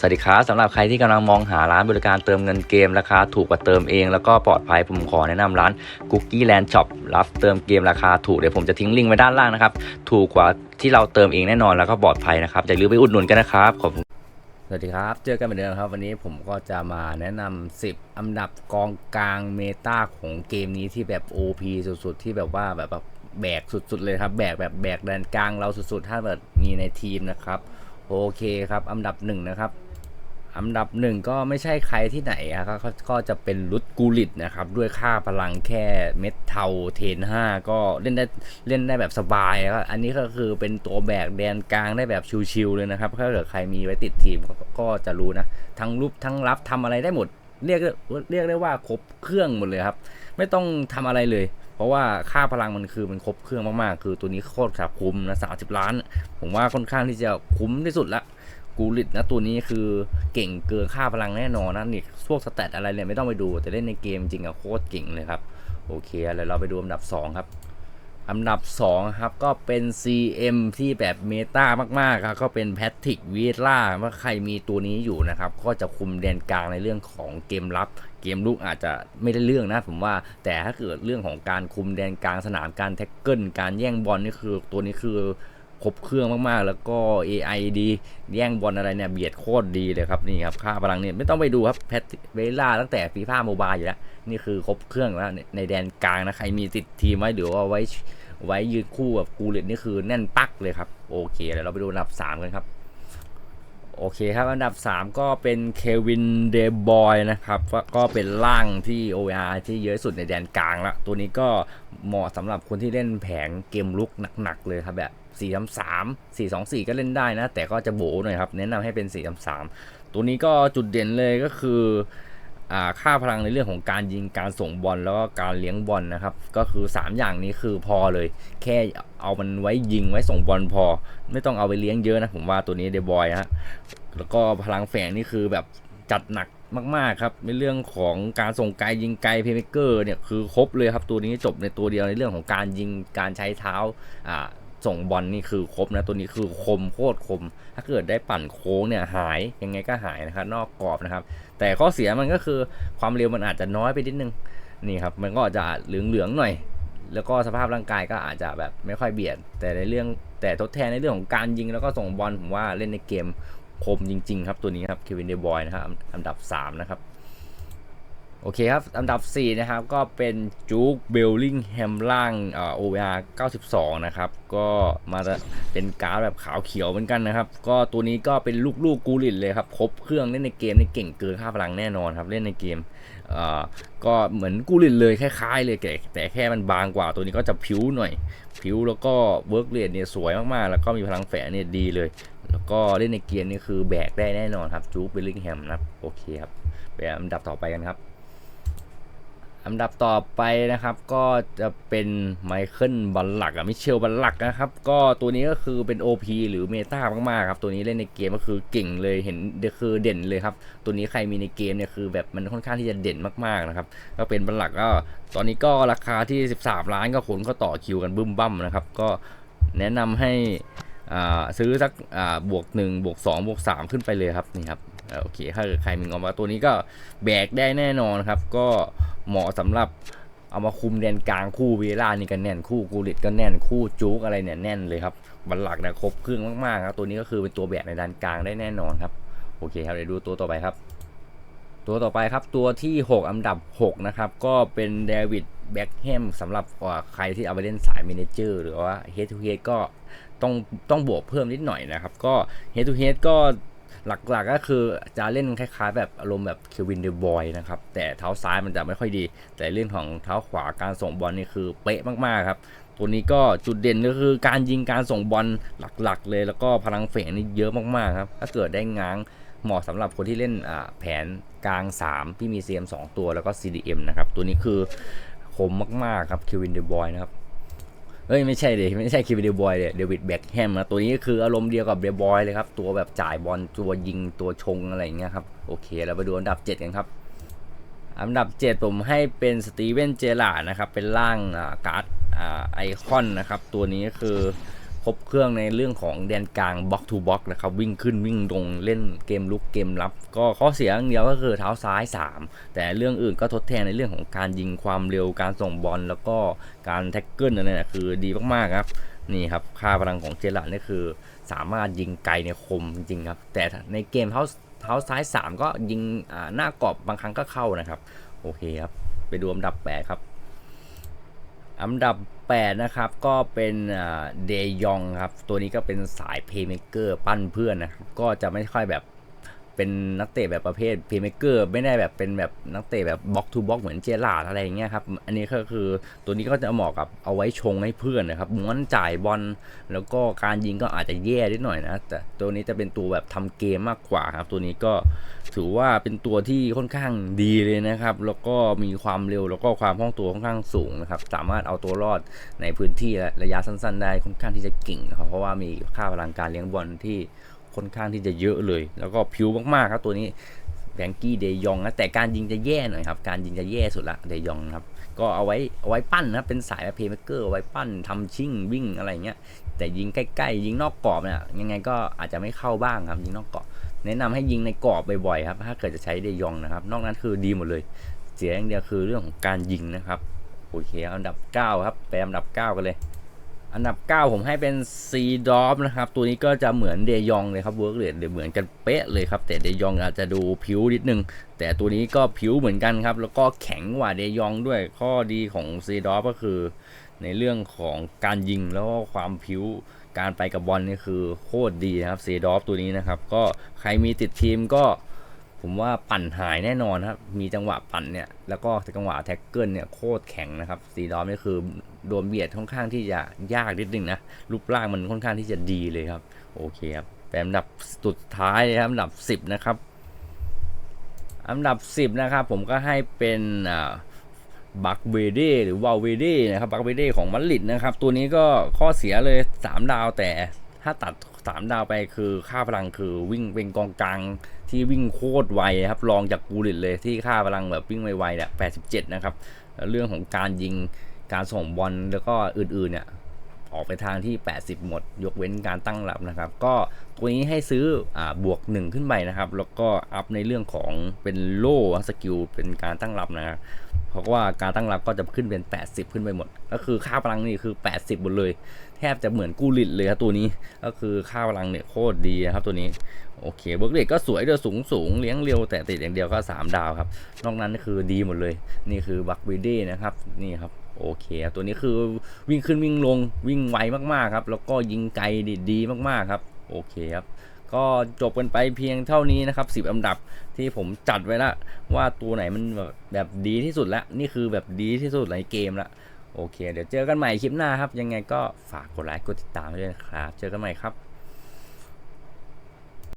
สวัสดีครับสำหรับใครที่กำลังมองหาร้านบริการเติมเงินเกมราคาถูกกว่าเติมเองแล้วก็ปลอดภัยผมขอแนะนำร้าน Cookie Land Shop รับเติมเกมราคาถูกเดี๋ยวผมจะทิ้งลิงก์ไว้ด้านล่างนะครับ ถูกกว่าที่เราเติมเองแน่นอนแล้วก็ปลอดภัยนะครับอย่าลืมไปอุดหนุนกันนะครับขอบคุณสวัสดีครับ เจอกันเหมือนเดิมครับ วันนี้ผมก็จะมาแนะนำ10 อันดับกองกลางเมตาของเกมนี้ที่แบบ OP สุดๆ ที่แบบว่าแบบแบบแบกสุดๆเลยครับแบกแบบแบกแดนกลางเราสุดๆ ถ้าแบบมีในทีมนะครับ โอเคครับอันดับหนึ่งนะครับ อันดับหนึ่งก็ไม่ใช่ใครที่ไหนอะครับก็ก็จะเป็นรุดกูลิตนะครับ ด้วยค่าพลังแค่เม็ดเทาเทน5ก็เล่นได้เล่นได้แบบสบายครับอันนี้ก็คือเป็นตัวแบกแดนกลางได้แบบชิวๆเลยนะครับถ้าเกิดใครมีไว้ติดทีมก็ก็จะรู้นะ ทั้งรูปทั้งรับทำอะไรได้หมด เรียกเรียกได้ว่าครบเครื่องหมดเลยครับ ไม่ต้องทำอะไรเลยเพราะว่าค่าพลังมันคือมันครบเครื่องมากๆ คือตัวนี้โคตรครับคุ้มนะสาสิบล้าน ผมว่าค่อนข้างที่จะคุ้มที่สุดละ กูริตนะตัวนี้คือเก่งเกินค่าพลังแน่นอนนะนี่พวกสแตทอะไรเนี่ยไม่ต้องไปดู แต่เล่นในเกมจริงอะโคตรเก่งเลยครับ โอเคแล้วเราไปดูอันดับ 2 ครับอันดับ 2 ครับ ก็เป็น CM ที่แบบเมตามาก ๆ ครับ ก็เป็นแพทริกวีล่าว่าใครมีตัวนี้อยู่นะครับ ก็จะคุมแดนกลางในเรื่องของเกมรับ เกมลุกอาจจะไม่ได้เรื่องนะผมว่า แต่ถ้าเกิดเรื่องของการคุมแดนกลางสนามการแท็กเกิลการแย่งบอลนี่คือตัวนี้คือ ครบเครื่องมากๆ แล้วก็ AI ดีแย่งบอลอะไรเนี่ยเบียดโคตรดีเลยครับนี่ครับค่าพลังเนี่ยไม่ต้องไปดูครับแพทเวล่าตั้งแต่ฟีฟ่าโมบายอยู่แล้ว นี่คือครบเครื่องแล้วในแดนกลางนะ ใครมีติดทีมไว้หรือว่าไว้ไว้ยืนคู่กับกูเลตนี่คือแน่นปักเลยครับ โอเคเดี๋ยวเราไปดูอันดับ 3 กันครับ โอเคครับ อันดับ 3 ก็เป็นเควินเดบอยนะครับก็เป็นร่างที่ OR ที่เยอะสุดในแดนกลางละตัวนี้ก็เหมาะสำหรับคนที่เล่นแผงเกมลุกหนักๆเลยครับแบบ 4 3 3 4 2 4 ก็เล่นได้นะ แต่ก็จะโบหน่อยครับ แนะนำให้เป็น 4 3 3 ตัวนี้ก็จุดเด่นเลยก็คืออ่าค่าพลังในเรื่องของการยิงการส่งบอลแล้วก็การเลี้ยงบอลนะครับ ก็คือ 3 อย่างนี้คือพอเลย แค่เอามันไว้ยิงไว้ส่งบอลพอ ไม่ต้องเอาไปเลี้ยงเยอะนะผมว่าตัวนี้เดบอยฮะแล้วก็พลังแฝงนี่คือแบบจัดหนักมากๆครับในเรื่องของการส่งไกลยิงไกลเพย์เมเกอร์เนี่ยคือครบเลยครับตัวนี้จบในตัวเดียวในเรื่องของการยิงการใช้เท้าอ่า ส่งบอลนี่คือครบนะตัวนี้คือคมโคตรคม ถ้าเกิดได้ปั่นโค้งเนี่ยหายยังไงก็หายนะครับนอกกรอบนะครับ แต่ข้อเสียมันก็คือความเร็วมันอาจจะน้อยไปนิดนึงนี่ครับมันก็จะเหลืองๆหน่อย แล้วก็สภาพร่างกายก็อาจจะแบบไม่ค่อยเบียด แต่ในเรื่องแต่ทดแทนในเรื่องของการยิงแล้วก็ส่งบอลผมว่าเล่นในเกมคมจริง ๆ ครับตัวนี้ครับเควินเดบอยนะครับอันดับ3นะครับ โอเคครับ อันดับ 4 นะครับ ก็เป็นจูคเบลลิงแฮมล่างเอ่อ OVR 92 นะครับ ก็มาจะเป็นการแบบขาวเขียวเหมือนกันนะครับ ก็ตัวนี้ก็เป็นลูกๆกกูริตเลยครับ ครบเครื่องเล่นในเกมนี่เก่งเกินค่าพลังแน่นอนครับ เล่นในเกมเอ่อก็เหมือนกูริตเลยคล้ายๆเลยแต่แต่แค่มันบางกว่าตัวนี้ก็จะผิวหน่อย ผิวแล้วก็เวิร์กเรทเนี่ยสวยมากๆ แล้วก็มีพลังแฝงเนี่ยดีเลย แล้วก็เล่นในเกียร์นี่คือแบกได้แน่นอนครับจูคเบลลิงแฮมนะครับโอเคครับไปอันดับต่อไปกันครับ อันดับต่อไปนะครับก็จะเป็นไมเคิลบัลลักอะมิเชลบัลลักนะครับก็ตัวนี้ก็คือเป็น OP หรือเมตามากๆครับตัวนี้เล่นในเกมก็คือเก่งเลยเห็นคือเด่นเลยครับตัวนี้ใครมีในเกมเนี่ยคือแบบมันค่อนข้างที่จะเด่นมากๆนะครับก็เป็นบัลลักก็ตอนนี้ก็ราคาที่ 13 ล้านก็คนก็ต่อคิวกันบึ้มบั้มนะครับก็แนะนำให้ซื้อสักบวก1บวก2บวก3ขึ้นไปเลยครับนี่ครับ โอเคถ้าเกิดใครมีงบมาตัวนี้ก็แบกได้แน่นอนครับ ก็เหมาะสำหรับเอามาคุมแดนกลางคู่เวล่านี่ก็แน่นคู่กูริตก็แน่นคู่จูกอะไรเนี่ยแน่นเลยครับบัลลักนี่ยครบเครื่องมากๆครับตัวนี้ก็คือเป็นตัวแบกในด้านกลางได้แน่นอนครับโอเคครับเดี๋ยวดูตัวต่อไปครับ ตัวต่อไปครับตัวที่ 6 อันดับ 6 นะครับ ก็เป็นเดวิดแบ็กแฮมสำหรับใครที่เอาไปเล่นสายเมนเจอร์หรือว่าเฮดทูเฮดก็ต้องต้องบวกเพิ่มนิดหน่อยนะครับ ก็เฮดทูเฮดก็ หลักๆก็คือจะเล่นคล้ายๆ แบบอารมณ์แบบเควินเดบอยนะครับ แต่เท้าซ้ายมันจะไม่ค่อยดี แต่เรื่องของเท้าขวาการส่งบอลนี่คือเป๊ะมากๆครับตัวนี้ก็จุดเด่นก็คือการยิงการส่งบอลหลักๆ เลย แล้วก็พลังเฟงนี่เยอะมากๆครับถ้าเกิดได้ง้างเหมาะสำหรับคนที่เล่นแผนกลาง 3 ที่มี CM 2 ตัวแล้วก็ CDM นะครับ ตัวนี้คือคมมากๆครับคิวินเดบอยนะครับ เฮ้ยไม่ใช่เดยไม่ใช่คิวเดบอยเลยเดวิดแบ็กแฮมนะตัวนี้ก็คืออารมณ์เดียวกับเดบอยเลยครับ ตัวแบบจ่ายบอลตัวยิงตัวชงอะไรอย่างเงี้ยครับ โอเค เราไปดูอันดับ 7 กันครับ อันดับ 7 ผมให้เป็นสตีเวนเจลานะครับ เป็นร่างการ์ดไอคอนนะครับ ตัวนี้ก็คือ ครบเครื่องในเรื่องของแดนกลางบล็อกทูบล็อกนะครับวิ่งขึ้นวิ่งลงเล่นเกมลุกเกมรับ ก็ข้อเสียอย่างเดียวก็คือเท้าซ้าย 3 แต่เรื่องอื่นก็ทดแทนในเรื่องของการยิงความเร็วการส่งบอลแล้วก็การแท็กเกิลนั่นแหละคือดีมากๆครับนี่ครับค่าพลังของเจลัดนี่คือ สามารถยิงไกลในคมจริงครับแต่ในเกมเท้าเท้าซ้าย 3 ก็ยิงหน้ากรอบบางครั้งก็เข้านะครับโอเคครับไปดูอันดับ8ครับ อันดับ 8 นะครับก็เป็นเดยองครับ ตัวนี้ก็เป็นสายเพย์เมเกอร์ปั้นเพื่อนนะครับ ก็จะไม่ค่อยแบบ เป็นนักเตะแบบประเภทเพย์เมเกอร์ไม่ได้แบบเป็นแบบนักเตะแบบบล็อกทูบล็อกเหมือนเจลาดอะไรอย่างเงี้ยครับ อันนี้ก็คือตัวนี้ก็จะเหมาะกับเอาไว้ชงให้เพื่อนนะครับม้วนจ่ายบอลแล้วก็การยิงก็อาจจะแย่นิดหน่อยนะแต่ตัวนี้จะเป็นตัวแบบทำเกมมากกว่าครับ ตัวนี้ก็ถือว่าเป็นตัวที่ค่อนข้างดีเลยนะครับ แล้วก็มีความเร็วแล้วก็ความคล่องตัวค่อนข้างสูงนะครับ สามารถเอาตัวรอดในพื้นที่ระยะสั้น ๆ ได้ค่อนข้างที่จะเก่งนะครับเพราะว่ามีค่าพลังการเลี้ยงบอลที่ ค่อนข้างที่จะเยอะเลย แล้วก็ผิวมากๆครับตัวนี้แบงกี้เดยองนะแต่การยิงจะแย่หน่อยครับการยิงจะแย่สุดละเดยองครับก็เอาไว้เอาไว้ปั้นนะเป็นสายแบบเพย์เมเกอร์เอาไว้ปั้นทำชิ่งวิ่งอะไรเงี้ยแต่ยิงใกล้ๆ ยิงนอกกรอบเนี่ยยังไงก็อาจจะไม่เข้าบ้างครับยิงนอกกรอบแนะนำให้ยิงในกรอบบ่อยๆครับถ้าเกิดจะใช้เดยองนะครับ นอกนั้นคือดีหมดเลย เสียอย่างเดียวคือเรื่องของการยิงนะครับโอเคอันดับ 9 ครับไปอันดับ 9 กันเลย อันดับ 9 ผมให้เป็นซีดอฟนะครับ ตัวนี้ก็จะเหมือนเดยองเลยครับเวิร์กเรทเดียเหมือนกันเป๊ะเลยครับ แต่เดยองอาจจะดูผิวนิดนึง แต่ตัวนี้ก็ผิวเหมือนกันครับ แล้วก็แข็งกว่าเดยองด้วยข้อดีของซีดอฟก็คือ ในเรื่องของการยิงแล้วก็ความผิวการไปกับบอลนี่คือโคตรดีนะครับซีดอฟตัวนี้นะครับ ก็ใครมีติดทีมก็ผมว่าปั่นหายแน่นอนครับ มีจังหวะปั่นเนี่ย แล้วก็จังหวะแท็กเกิลเนี่ยโคตรแข็งนะครับ ซีดอมนี่คือ โดนเบียดค่อนข้างที่จะยากนิดนึงนะรูปร่างมันค่อนข้างที่จะดีเลยครับ โอเคครับเป็นอันดับสุดท้ายนะครับอันดับ 10 นะครับ อันดับ 10 นะครับ ผมก็ให้เป็นบักเวเดหรือวาลเวเดนะครับบักเวเดของมาดริดนะครับ ตัวนี้ก็ข้อเสียเลย 3 ดาวแต่ถ้าตัด 3 ดาวไปคือค่าพลังคือวิ่งเป็นกองกลางที่วิ่งโคตรไวครับรองจากกูริตเลยที่ค่าพลังแบบวิ่งไวๆเนี่ย87นะครับ เรื่องของการยิง การส่งบอลแล้วก็อื่นๆเนี่ยออกไปทางที่ 80 หมด ยกเว้นการตั้งรับนะครับ ก็ตัวนี้ให้ซื้ออบวก 1 ขึ้นไปนะครับ แล้วก็อัพในเรื่องของเป็นโล่สกิลเป็นการตั้งรับนะครับเพราะว่าการตั้งรับก็จะขึ้นเป็น 80 ขึ้นไปหมด ก็คือค่าพลังนี่คือ 80 หมดเลย แทบจะเหมือนกู้ลิดเลยครับตัวนี้ ก็คือค่าพลังเนี่ยโคตรดีครับตัวนี้โอเคเบิร์กเรทก็สวยด้วยสูงสูงเลี้ยงเร็วแต่ติดอย่างเดียวก็ 3 ดาวครับ นอกนั้นคือดีหมดเลย นี่คือบักวีดีนะครับนี่ครับ โอเคครับตัวนี้คือวิ่งขึ้นวิ่งลงวิ่งไวมากๆครับ แล้วก็ยิงไกลดีมากๆครับ โอเคครับก็จบกันไปเพียงเท่านี้นะครับ 10 อันดับที่ผมจัดไว้ละว่าตัวไหนมันแบบแบบดีที่สุดละนี่คือแบบดีที่สุดในเกมละโอเค เดี๋ยวเจอกันใหม่คลิปหน้าครับ ยังไงก็ฝากกดไลค์กดติดตามด้วยนะครับ เจอกันใหม่ครับ